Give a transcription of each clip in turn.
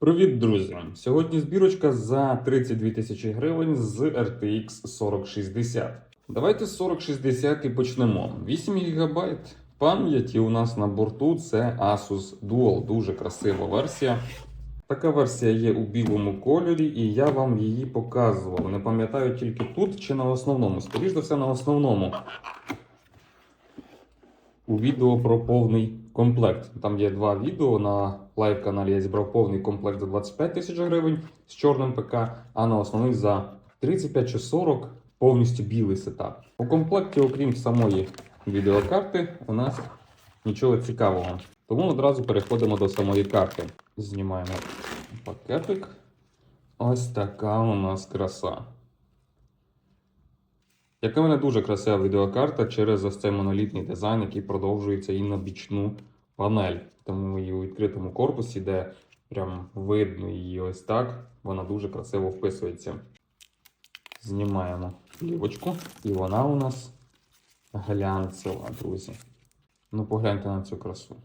Привіт, друзі! Сьогодні збірочка за 32 тисячі гривень з RTX 4060. Давайте з 4060 і почнемо. 8 ГБ пам'яті у нас на борту це Asus Dual, дуже красива версія. Така версія є у білому кольорі, і я вам її показував. Не пам'ятаю тільки тут чи на основному. Скоріше за все, на основному. У відео про повний комплект. Там є два відео. На лайв-каналі я зібрав повний комплект за 25 тисяч гривень з чорним ПК, а на основний за 35 чи 40 повністю білий сетап. У комплекті, окрім самої відеокарти, у нас нічого цікавого. Тому одразу переходимо до самої карти. Знімаємо пакетик. Ось така у нас краса. Яка мене дуже красива відеокарта через ось цей монолітний дизайн, який продовжується і на бічну панель. Тому і у відкритому корпусі, де прям видно її ось так, вона дуже красиво вписується. Знімаємо плівочку, і вона у нас глянцева, друзі. Ну, погляньте на цю красу.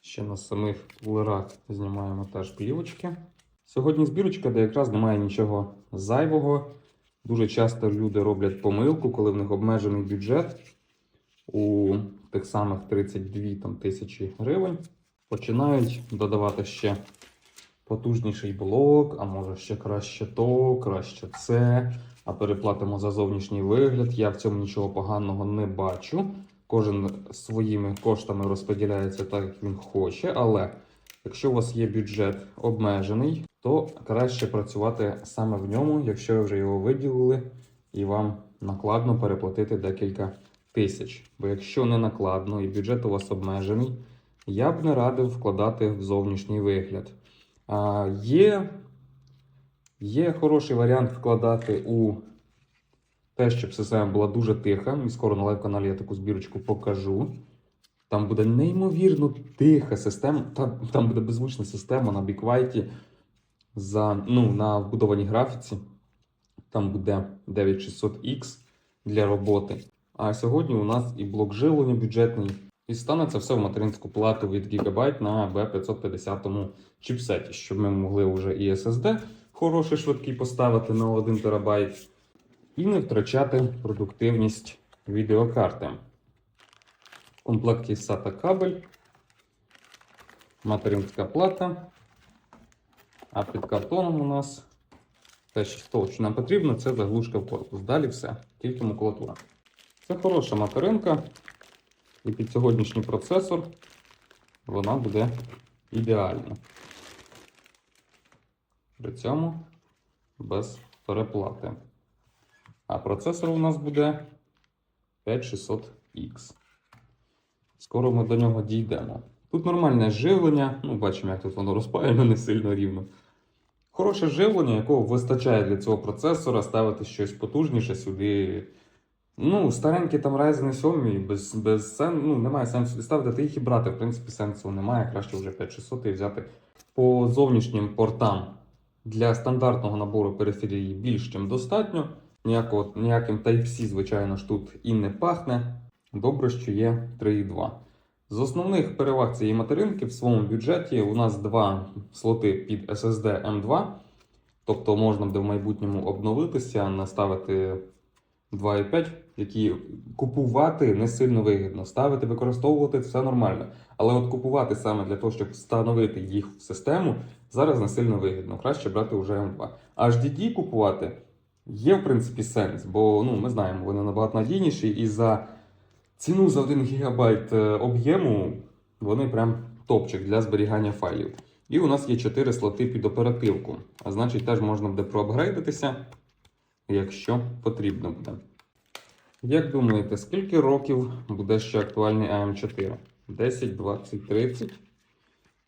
Ще на самих кулерах знімаємо теж плівочки. Сьогодні збірочка, де якраз немає нічого зайвого. Дуже часто люди роблять помилку, коли в них обмежений бюджет у тих самих 32 там, тисячі гривень. Починають додавати ще потужніший блок, а може ще краще то, краще це. А переплатимо за зовнішній вигляд. Я в цьому нічого поганого не бачу. Кожен своїми коштами розподіляється так, як він хоче. Але якщо у вас є бюджет обмежений, то краще працювати саме в ньому, якщо ви вже його виділили, і вам накладно переплатити декілька тисяч. Бо якщо не накладно і бюджет у вас обмежений, я б не радив вкладати в зовнішній вигляд. А, є, є хороший варіант вкладати у те, щоб система була дуже тиха. І скоро на лайв-каналі я таку збірочку покажу. Там буде неймовірно тиха система, там, там буде беззвучна система на біквайті за, ну, на вбудованій графіці. Там буде 9600X для роботи. А сьогодні у нас і блок живлення бюджетний. І стане це все в материнську плату від Gigabyte на B550 чіпсеті, щоб ми могли вже і SSD хороший швидкий поставити на 1 ТБ і не втрачати продуктивність відеокарти. В комплекті SATA кабель, материнська плата. А під картоном у нас те, що нам потрібно, це заглушка в корпус. Далі все, тільки макулатура. Це хороша материнка, і під сьогоднішній процесор вона буде ідеальна. При цьому без переплати. А процесор у нас буде 5600X. Скоро ми до нього дійдемо. Тут нормальне живлення, ну бачимо, як тут воно розпаяно не сильно рівно. Хороше живлення, якого вистачає для цього процесора, ставити щось потужніше сюди. Ну, старенькі там Ryzen 7 без, без сен, ну, немає сенсу ставити, та їх і брати, в принципі, сенсу немає. Краще вже 5600 і взяти по зовнішнім портам для стандартного набору периферії більш ніж достатньо. Ніякого, ніяким Type-C, звичайно ж, тут і не пахне. Добре, що є 3.2. З основних переваг цієї материнки в своєму бюджеті у нас два слоти під SSD M2. Тобто можна буде в майбутньому обновитися, наставити 2.5, які купувати не сильно вигідно. Ставити, використовувати все нормально. Але от купувати саме для того, щоб встановити їх в систему, зараз не сильно вигідно. Краще брати вже M2. HDD купувати є, в принципі, сенс, бо ну, ми знаємо, вони набагато надійніші і за ціну за 1 ГБ об'єму вони прям топчик для зберігання файлів. І у нас є 4 слоти під оперативку. А значить, теж можна буде проапгрейдитися, якщо потрібно буде. Як думаєте, скільки років буде ще актуальний AM4? 10, 20, 30.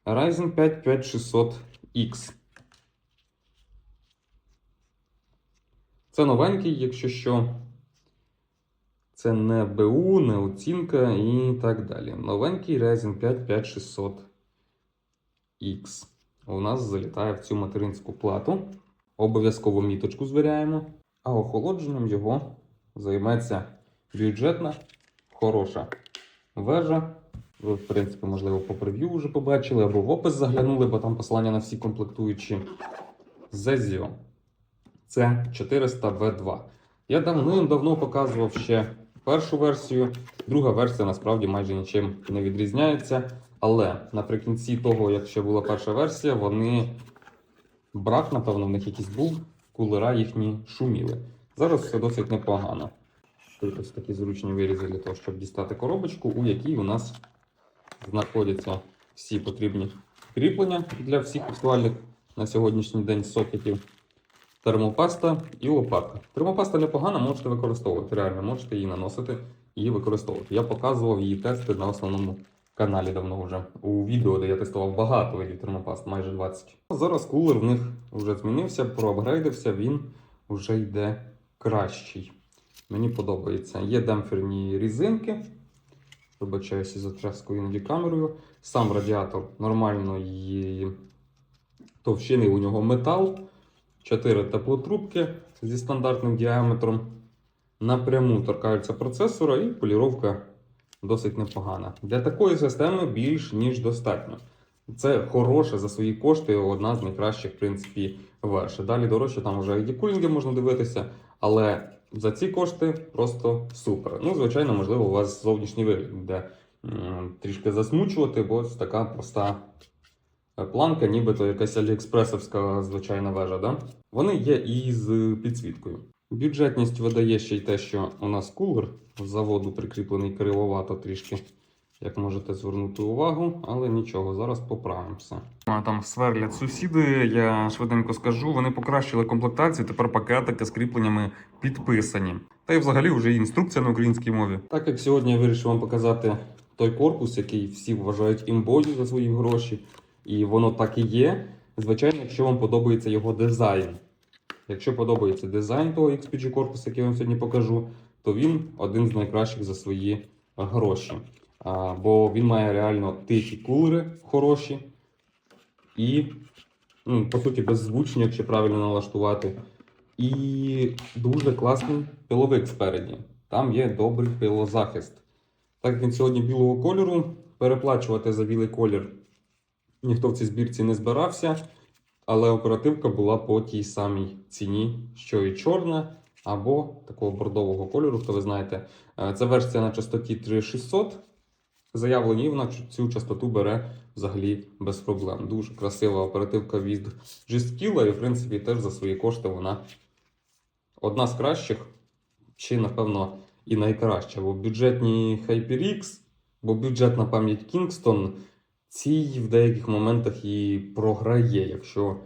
Ryzen 5 5600X. Це новенький, якщо що. Це не БУ, не оцінка і так далі. Новенький Ryzen 5 5600X. У нас залітає в цю материнську плату. Обов'язково міточку звіряємо. А охолодженням його займеться бюджетна, хороша вежа Ви, в принципі, можливо, по прев'ю вже побачили, або в опис заглянули, бо там посилання на всі комплектуючі. Zezio. Це 400 v 2 Я давним-давно показував ще першу версію. Друга версія насправді майже нічим не відрізняється. Але наприкінці того, як ще була перша версія, вони брак, напевно, в них якийсь був, кулера їхні шуміли. Зараз все досить непогано. Тут ось такі зручні вирізи для того, щоб дістати коробочку, у якій у нас знаходяться всі потрібні кріплення для всіх актуальних на сьогоднішній день сокетів. Термопаста і лопатка. Термопаста непогана, можете використовувати. Реально можете її наносити і використовувати. Я показував її тести на основному каналі давно вже у відео, де я тестував багато видів термопаст, майже 20. Зараз кулер в них вже змінився, проапгрейдився, він вже йде кращий. Мені подобається. Є демпферні різинки. Вибачаюся за тряску іноді камерою. Сам радіатор нормальної товщини, у нього метал. 4 теплотрубки зі стандартним діаметром. Напряму торкаються процесора і поліровка досить непогана. Для такої системи більш ніж достатньо. Це хороше за свої кошти, одна з найкращих, в принципі, верші. Далі дорожче, там вже і кулінги можна дивитися, але за ці кошти просто супер. Ну, звичайно, можливо, у вас зовнішній вигляд буде трішки засмучувати, бо ось така проста планка, нібито якась аліекспресовська звичайна вежа. Да? Вони є і з підсвіткою. Бюджетність видає ще й те, що у нас кулер з заводу прикріплений кривовато трішки, як можете звернути увагу, але нічого, зараз поправимося. Там сверлять сусіди, я швиденько скажу. Вони покращили комплектацію. Тепер пакетики з кріпленнями підписані. Та й взагалі вже і інструкція на українській мові. Так як сьогодні я вирішив вам показати той корпус, який всі вважають імбою за свої гроші, і воно так і є. Звичайно, якщо вам подобається його дизайн. Якщо подобається дизайн того XPG корпусу, який я вам сьогодні покажу, то він один з найкращих за свої гроші. А, бо він має реально тихі кулери хороші і, ну, по суті, беззвучні, якщо правильно налаштувати. І дуже класний пиловик спереді. Там є добрий пилозахист. Так як він сьогодні білого кольору, переплачувати за білий колір ніхто в цій збірці не збирався. Але оперативка була по тій самій ціні, що і чорна, або такого бордового кольору, хто ви знаєте. Це версія на частоті 3600. Заявлені, і вона цю частоту бере взагалі без проблем. Дуже красива оперативка від G-Skill, і в принципі теж за свої кошти вона одна з кращих, чи, напевно, і найкраща. Бо бюджетні HyperX, бо бюджетна пам'ять Kingston цій в деяких моментах і програє, якщо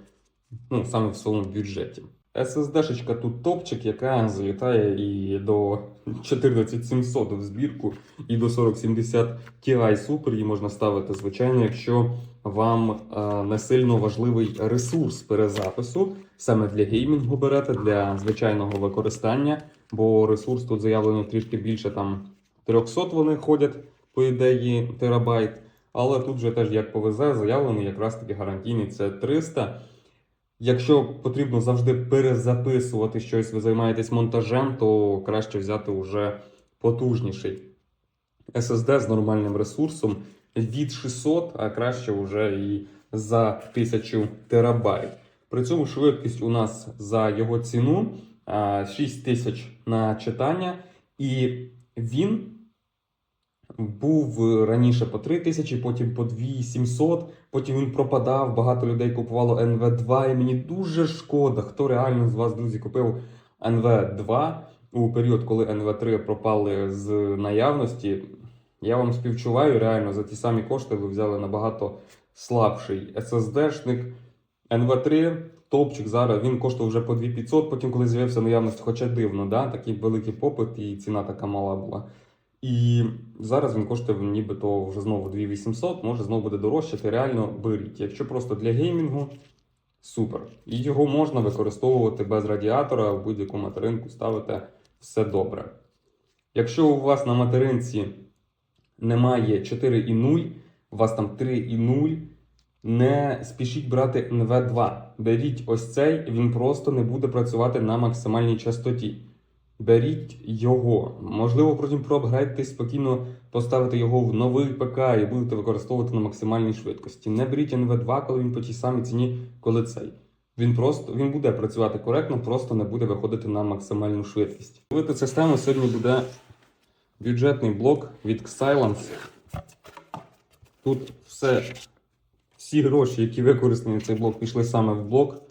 ну, саме в своєму бюджеті. SSD-шечка тут топчик, яка залітає і до 14700 в збірку, і до 4070 Ti Super її можна ставити, звичайно, якщо вам е, не сильно важливий ресурс перезапису, саме для геймінгу берете, для звичайного використання, бо ресурс тут заявлено трішки більше, там 300 вони ходять, по ідеї, терабайт. Але тут же теж як повезе, заявлений якраз таки гарантійний це 300. Якщо потрібно завжди перезаписувати щось, ви займаєтесь монтажем, то краще взяти вже потужніший SSD з нормальним ресурсом від 600, а краще вже і за 1000 терабайт. При цьому швидкість у нас за його ціну а, 6000 на читання, і він був раніше по 3 тисячі, потім по 2700, потім він пропадав. Багато людей купувало NV2, і мені дуже шкода, хто реально з вас, друзі, купив NV2 у період, коли NV3 пропали з наявності. Я вам співчуваю, реально за ті самі кошти ви взяли набагато слабший SSD-шник. NV3 топчик зараз він коштував вже по 2500, потім коли з'явився наявність, хоча дивно, да? такий великий попит і ціна така мала була. І зараз він коштує нібито вже знову 2800, може знову буде дорожчати. Реально беріть. Якщо просто для геймінгу, супер. І його можна використовувати без радіатора, в будь-яку материнку ставите все добре. Якщо у вас на материнці немає 4,0, у вас там 3,0, не спішіть брати NV2. Беріть ось цей, він просто не буде працювати на максимальній частоті. Беріть його. Можливо, потім проапгрейдитесь, спокійно поставити його в новий ПК і будете використовувати на максимальній швидкості. Не беріть NV2, коли він по тій самій ціні, коли цей. Він просто він буде працювати коректно, просто не буде виходити на максимальну швидкість. Дивити систему сьогодні буде бюджетний блок від Xylance. Тут все, всі гроші, які використані цей блок, пішли саме в блок.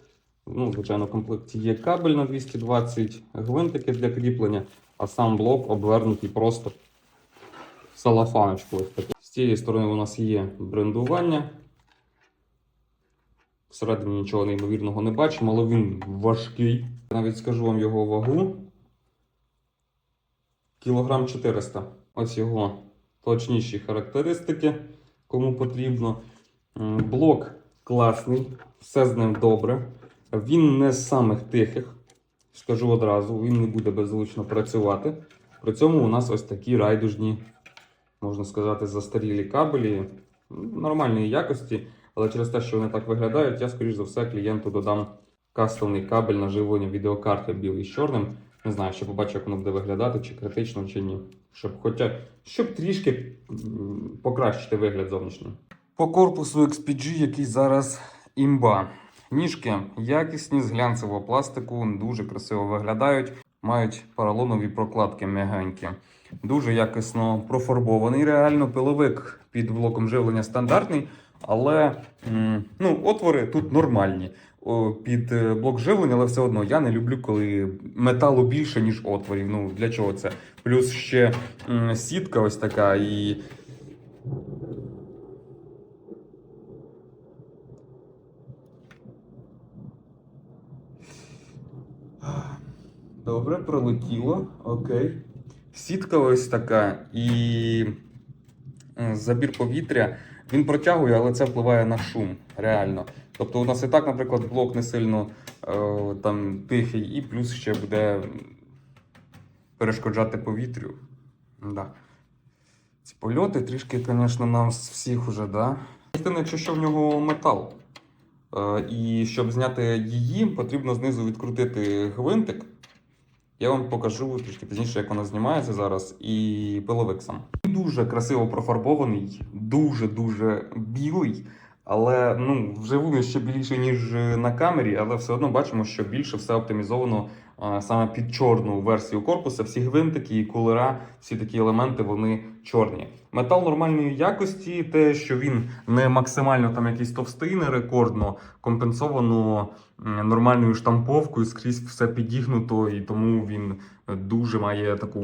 Ну, звичайно, в комплекті є кабель на 220 гвинтики для кріплення, а сам блок обвернутий просто в салафаночку. З цієї сторони у нас є брендування. Всередині нічого неймовірного не бачимо, але він важкий. Я навіть скажу вам його вагу. Кілограм 400. Ось його точніші характеристики, кому потрібно. Блок класний, все з ним добре. Він не з самих тихих, скажу одразу, він не буде беззвучно працювати. При цьому у нас ось такі райдужні, можна сказати, застарілі кабелі нормальної якості, але через те, що вони так виглядають, я, скоріш за все, клієнту додам кастомний кабель на живлення відеокарти білий з чорним. Не знаю, ще побачу, як воно буде виглядати, чи критично, чи ні. Щоб хоча щоб трішки покращити вигляд зовнішній. По корпусу XPG, який зараз імба. Ніжки якісні з глянцевого пластику, дуже красиво виглядають, мають поролонові прокладки м'ягенькі. Дуже якісно профарбований. Реально пиловик під блоком живлення стандартний, але ну, отвори тут нормальні. Під е, блок живлення, але все одно я не люблю, коли металу більше, ніж отворів. Ну для чого це? Плюс ще сітка ось така і. Добре, пролетіло. Окей. Сітка ось така і е, забір повітря. Він протягує, але це впливає на шум, реально. Тобто у нас і так, наприклад, блок не сильно е, там тихий, і плюс ще буде перешкоджати повітрю. Да. Ці польоти трішки, звісно, нам всіх уже, да. Єдине, що в нього метал. Е, і щоб зняти її, потрібно знизу відкрутити гвинтик. Я вам покажу трішки пізніше, як вона знімається зараз, і пиловик сам. Дуже красиво профарбований, дуже-дуже білий. Але ну, вживу він ще більше, ніж на камері, але все одно бачимо, що більше все оптимізовано саме під чорну версію корпуса. Всі гвинтики і кулера, всі такі елементи, вони чорні. Метал нормальної якості, те, що він не максимально там якийсь товстий, не рекордно, компенсовано нормальною штамповкою, скрізь все підігнуто, і тому він дуже має таку.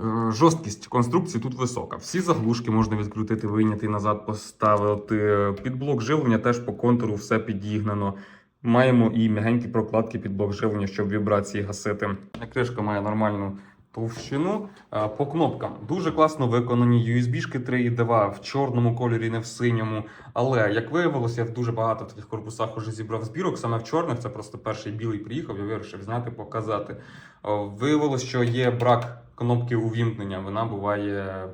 Е, Жорсткість конструкції тут висока. Всі заглушки можна відкрутити, вийняти назад поставити. Під блок живлення теж по контуру все підігнано. Маємо і м'ягенькі прокладки під блок живлення, щоб вібрації гасити. Кришка має нормальну товщину. Е, По кнопкам дуже класно виконані USB-шки 3.2 в чорному кольорі, не в синьому. Але як виявилося, я в дуже багато таких корпусах уже зібрав збірок. Саме в чорних це просто перший білий приїхав. Я вирішив зняти, показати. О, Виявилось, що є брак кнопки увімкнення. Вона буває.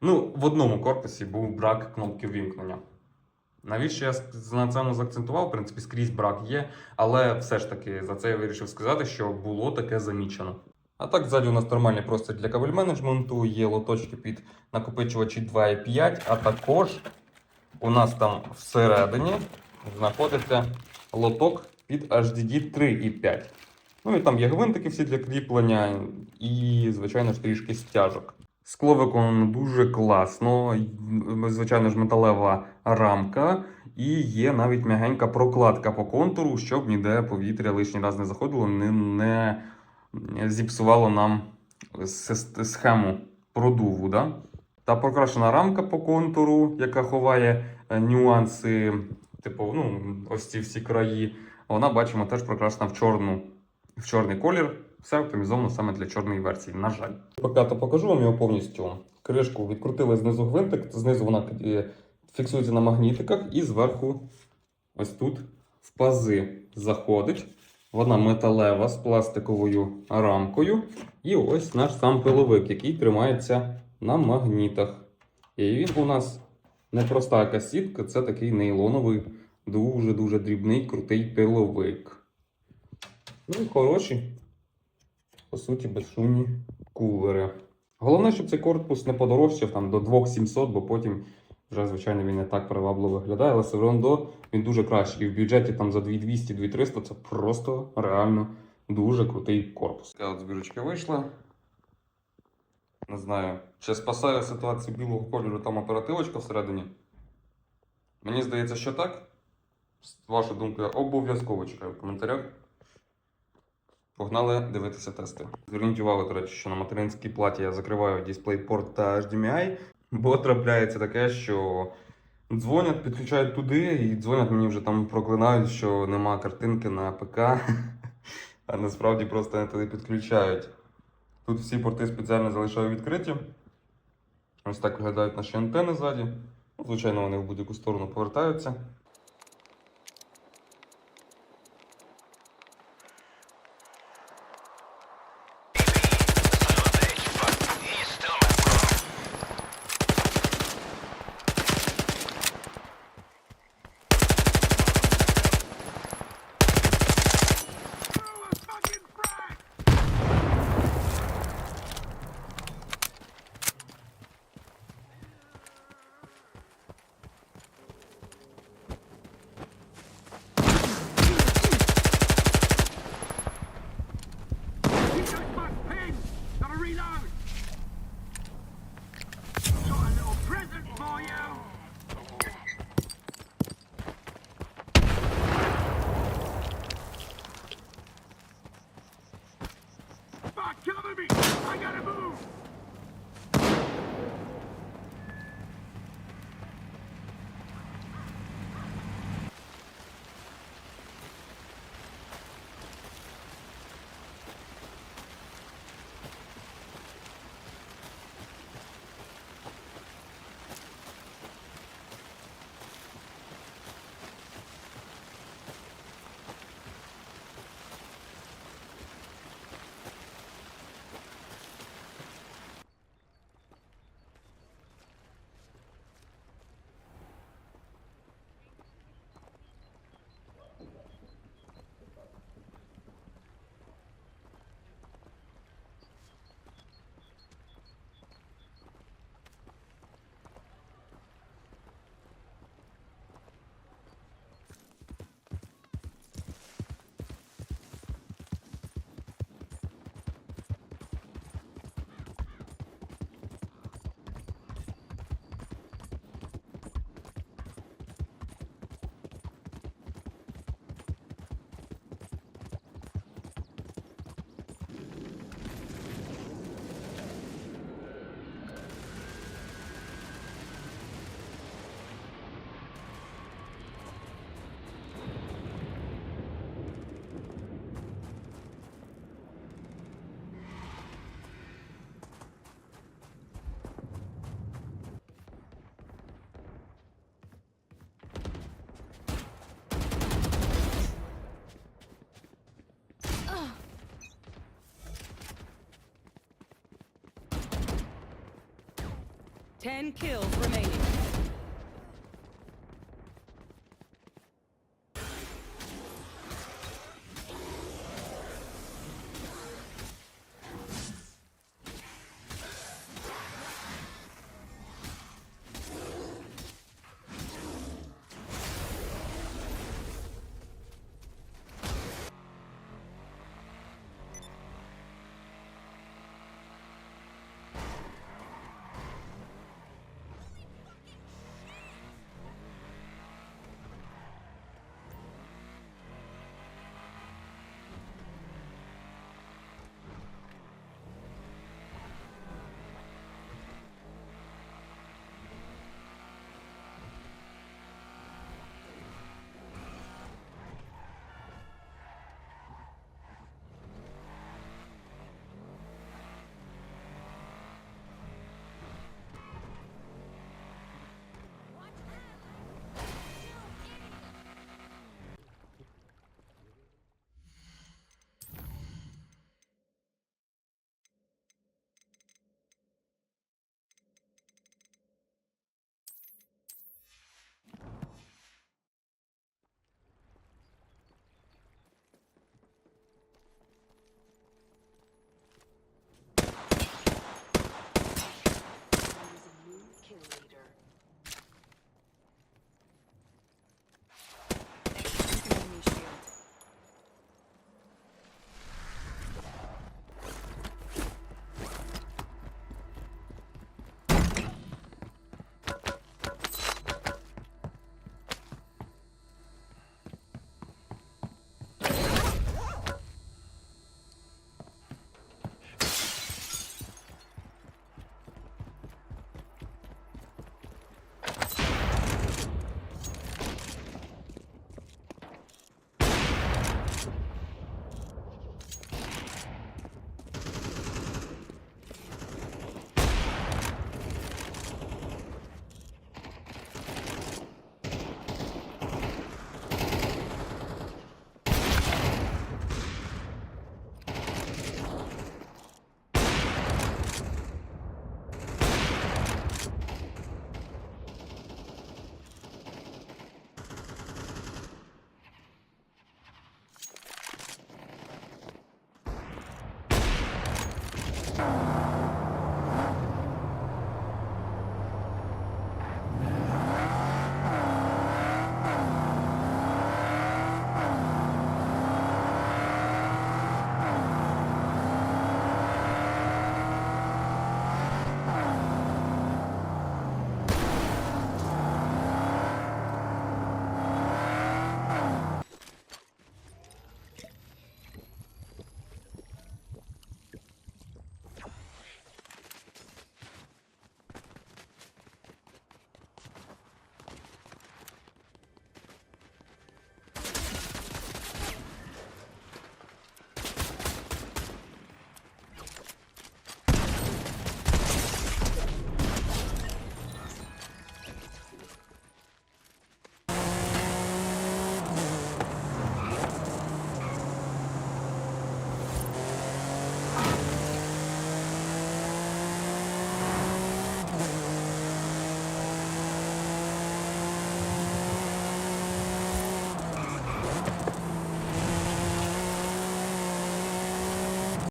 Ну, в одному корпусі був брак кнопки увімкнення. Навіщо я на цьому заакцентував? В принципі, скрізь брак є, але все ж таки за це я вирішив сказати, що було таке замічено. А так, ззаді у нас нормальний простір для кабель менеджменту, є лоточки під накопичувачі 2,5, а також у нас там всередині знаходиться лоток під HDD 3,5. Ну і там є гвинтики всі для кріплення, і, звичайно ж, трішки стяжок. Скло виконано дуже класно, звичайно ж, металева рамка, і є навіть м'ягенька прокладка по контуру, щоб ніде повітря лишній раз не заходило, не, не зіпсувало нам схему продуву. Да? Та покрашена рамка по контуру, яка ховає е, нюанси, типу, ну, ось ці всі краї. Вона, бачимо, теж прокрашена в чорну в чорний колір. Все оптимізовано саме для чорної версії, на жаль. Поки то покажу вам його повністю. Кришку відкрутили знизу гвинтик, знизу вона е, фіксується на магнітиках, і зверху, ось тут, в пази заходить. Вона металева з пластиковою рамкою. І ось наш сам пиловик, який тримається на магнітах. І він у нас не проста якась сітка, це такий нейлоновий, дуже-дуже дрібний, крутий пиловик. Ну, і хороші. По суті, безшумні кулери. Головне, щоб цей корпус не подорожчав там до 2700, бо потім вже, звичайно, він не так привабливо виглядає, але одно він дуже кращий. І в бюджеті там за 2200-2300 це просто реально дуже крутий корпус. Така от збірочка вийшла. Не знаю, чи спасає ситуацію білого кольору там оперативочка всередині. Мені здається, що так. Ваша думка обов'язково чекаю в коментарях. Погнали дивитися тести. Зверніть увагу, до речі, що на материнській платі я закриваю DisplayPort та HDMI, бо трапляється таке, що дзвонять, підключають туди і дзвонять мені вже там проклинають, що нема картинки на ПК, а насправді просто не туди підключають. Тут всі порти спеціально залишаю відкриті. Ось так виглядають наші антени ззаді. Звичайно, вони в будь-яку сторону повертаються. Ten kills remaining.